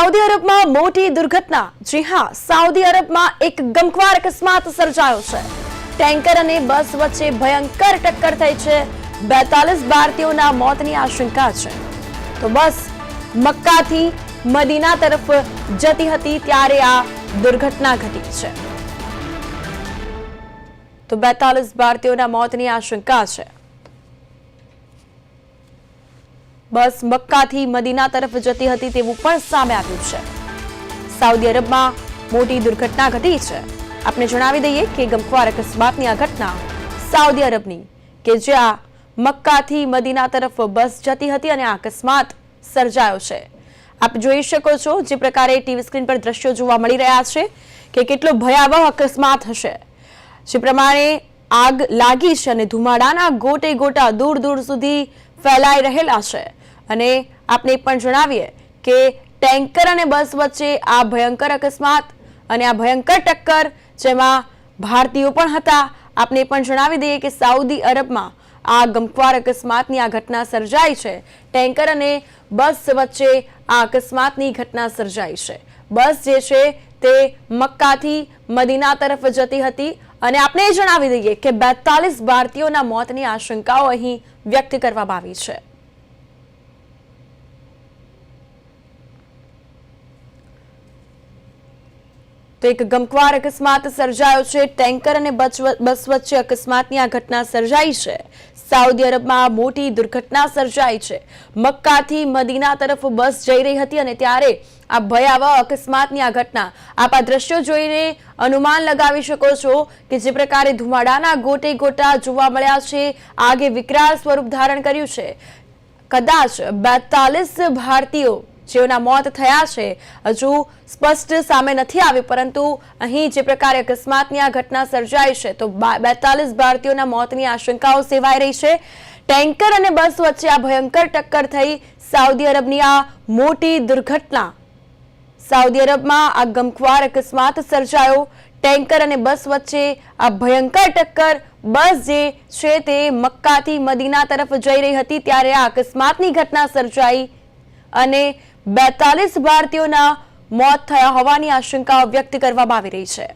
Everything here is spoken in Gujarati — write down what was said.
સાઉદી અરબમાં મોટી દુર્ઘટના. જી હા, સાઉદી અરબમાં એક ગમખ્વાર અકસ્માત સર્જાયો છે. ટેન્કર અને બસ વચ્ચે ભયંકર ટક્કર થઈ છે. બેતાલીસ ભારતીયોના મોતની આશંકા છે. તો બસ મક્કાથી મદીના તરફ જતી હતી ત્યારે આ દુર્ઘટના ઘટી છે. તો બેતાલીસ ભારતીયોના મોતની આશંકા છે. બસ મક્કાથી મદીના તરફ જતી હતી તેવું પણ સામે આવ્યું છે. સાઉદી અરબમાં મોટી દુર્ઘટના ઘટી છે. આપણે જણાવી દઈએ કે ગમખ્વાર અકસ્માતની આ ઘટના સાઉદી અરબની, કે જ્યાં મક્કાથી મદીના તરફ બસ જતી હતી અને આ અકસ્માત સર્જાયો છે. આપ જોઈ શકો છો જે પ્રકારે ટીવી સ્ક્રીન પર દ્રશ્યો જોવા મળી રહ્યા છે કે કેટલો ભયાવહ અકસ્માત હશે. જે પ્રમાણે આગ લાગી છે અને ધુમાડાના ગોટે ગોટા દૂર દૂર સુધી ફેલાઈ રહેલા છે. અને આપણે પણ જણાવીએ કે ટેન્કર અને બસ વચ્ચે આ ભયંકર અકસ્માત અને આ ભયંકર ટક્કર જેમાં ભારતીયો પણ હતા આપણે પણ જણાવી દઈએ કે સાઉદી અરબમાં આ ગમખ્વાર અકસ્માતની આ ઘટના સર્જાઈ છે. ટેન્કર અને બસ વચ્ચે આ અકસ્માતની ઘટના સર્જાઈ છે. બસ જે છે તે મક્કાથી મદીના તરફ જતી હતી અને આપણે એ જણાવી દઈએ કે બેતાલીસ ભારતીયોના મોતની આશંકાઓ અહીં વ્યક્ત કરવામાં આવી છે. તો એક ગમખ્વાર અકસ્માત સર્જાયો છે. ટેન્કર અને બસ વચ્ચે અકસ્માતની આ ઘટના સર્જાઈ છે. સાઉદી અરબમાં મોટી દુર્ઘટના સર્જાઈ છે. મક્કાથી મદીના તરફ બસ જઈ રહી હતી અને ત્યારે આ ભયાવહ અકસ્માતની આ ઘટના. આપ આ દ્રશ્યો જોઈને અનુમાન લગાવી શકો છો કે જે પ્રકારે ધુમાડાના ગોટે ગોટા જોવા મળ્યા છે. આગે વિકરાળ સ્વરૂપ ધારણ કર્યું છે. કદાચ બેતાલીસ ભારતીયો જેઓના મોત થયા છે. હજુ સ્પષ્ટ સામે નથી આવી, પરંતુ અહીં જે પ્રકારે અકસ્માતની આ ઘટના સર્જાઈ છે, તો બેતાલીસ ભારતીયોના મોતની આશંકાઓ સેવાઈ રહી છે. ટેન્કર અને બસ વચ્ચે આ ભયંકર ટક્કર થઈ સાઉદી અરબની આ મોટી દુર્ઘટના. સાઉદી અરબમાં આ ગમખ્વાર અકસ્માત સર્જાયો. ટેન્કર અને બસ વચ્ચે આ ભયંકર ટક્કર, બસ જે છે તે મક્કાથી મદીના તરફ જઈ રહી હતી, ત્યારે આ અકસ્માતની ઘટના સર્જાઈ અને બેતાલીસ ભારતીયોના મોત થયા હોવાની આશંકાઓ વ્યક્ત કરવામાં આવી રહી છે.